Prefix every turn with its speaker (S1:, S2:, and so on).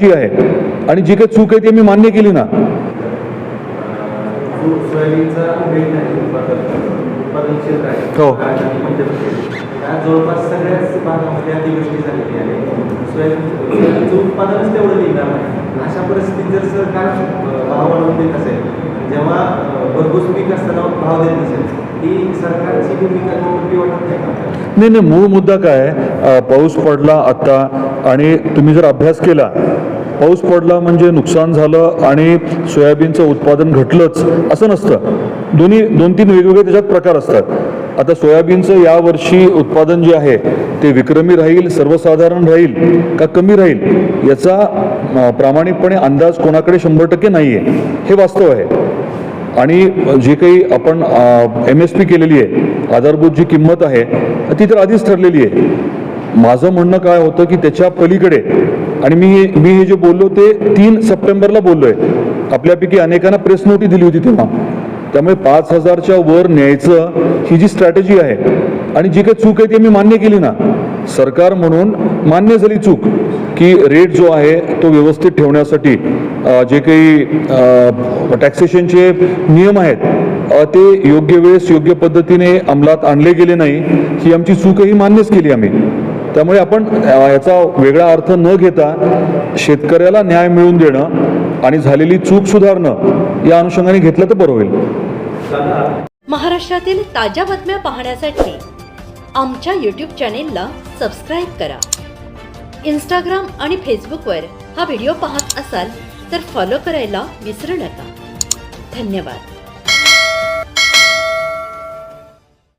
S1: जी आहे. आणि जी काही चूक आहे ती मी मान्य केली ना. हो.
S2: राज्य आणि मध्य प्रदेश या जवळपास सगळ्याच भागामध्ये अतिवृष्टी झालेली आहे. सोयाबीन सोयाबीनचं उत्पादनच तेवढं निघणार नाही. अशा परिस्थितीत जर सरकार अं, भाव वाढवून देत असेल जेव्हा अं, भरघोस पीक असताना भाव देत नसेल सरकारची भूमिका योग्य वाटत नाही
S1: मूळ मुद्दा काय पाऊस पडला आत्ता आणि तुम्ही जर अभ्यास केला पाऊस पडला म्हणजे नुकसान झालं आणि सोयाबीनचं उत्पादन घटलंच असं नसतं. दोन्ही दोन तीन वेगवेगळे त्याच्यात प्रकार असतात. आता सोयाबीनचं यावर्षी उत्पादन जे आहे ते विक्रमी राहील सर्वसाधारण राहील का कमी राहील याचा प्रामाणिकपणे अंदाज कोणाकडे शंभर टक्के नाही आहे हे वास्तव आहे. आणि जे काही आपण एम एस पी केलेली आहे आधारभूत जी किंमत आहे ती तर आधीच ठरलेली आहे. माझं म्हणणं काय होतं की त्याच्या पलीकडे आणि मी हे मी हे जे बोललो ते तीन सप्टेंबरला बोललोय. आपल्यापैकी अनेकांना प्रेस नोटी दिली होती तेव्हा. त्यामुळे पाच हजारच्या वर न्यायचं ही जी स्ट्रॅटेजी आहे आणि जी काही चूक आहे ती मी मान्य केली ना. सरकार म्हणून मान्य झाली चूक की रेट जो आहे तो व्यवस्थित ठेवण्यासाठी जे काही टॅक्सेशनचे नियम आहेत ते योग्य वेळेस योग्य पद्धतीने अंमलात आणले गेले नाही ही आमची चूकही मान्यच केली आम्ही. त्यामुळे आपण याचा वेगळा अर्थ न घेता शेतकऱ्याला न्याय मिळवून देणं आणि झालेली चूक सुधारणं या अनुषंगाने घेतलं तर बरं होईल.
S3: महाराष्ट्रातील ताज्या बातम्या पाहण्यासाठी आमच्या यूट्यूब चॅनेलला सबस्क्राईब करा. इंस्टाग्राम आणि फेसबुकवर हा व्हिडिओ पाहत असाल तर फॉलो करायला विसरू नका. धन्यवाद.